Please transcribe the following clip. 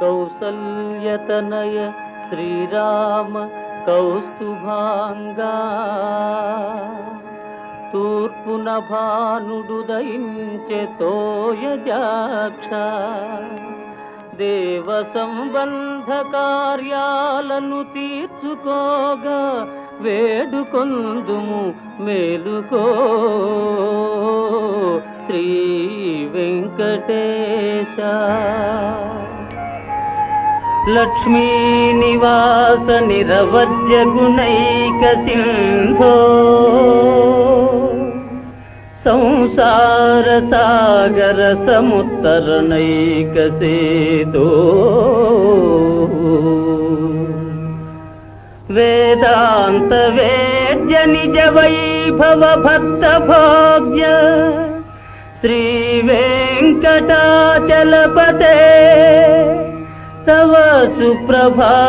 కౌసల్యతనయ శ్రీరామ కౌస్తుభాంగా తూర్పున భానుడు దయించె తోయజాక్ష దేవ సంబంధ కార్యాలను తీర్చుకోగా వేడుకొందుము మేలుకో శ్రీ వెంకటేశ లక్ష్మీ నివాస నిరవద్య గుణైక సింధో. సంసార సాగర సముత్తరణైక సేతో. వేదాంత వేద్య నిజ వైభవ భక్త భోగ్య శ్రీ వెంకటాచలపతే. తవ సుప్రభాతం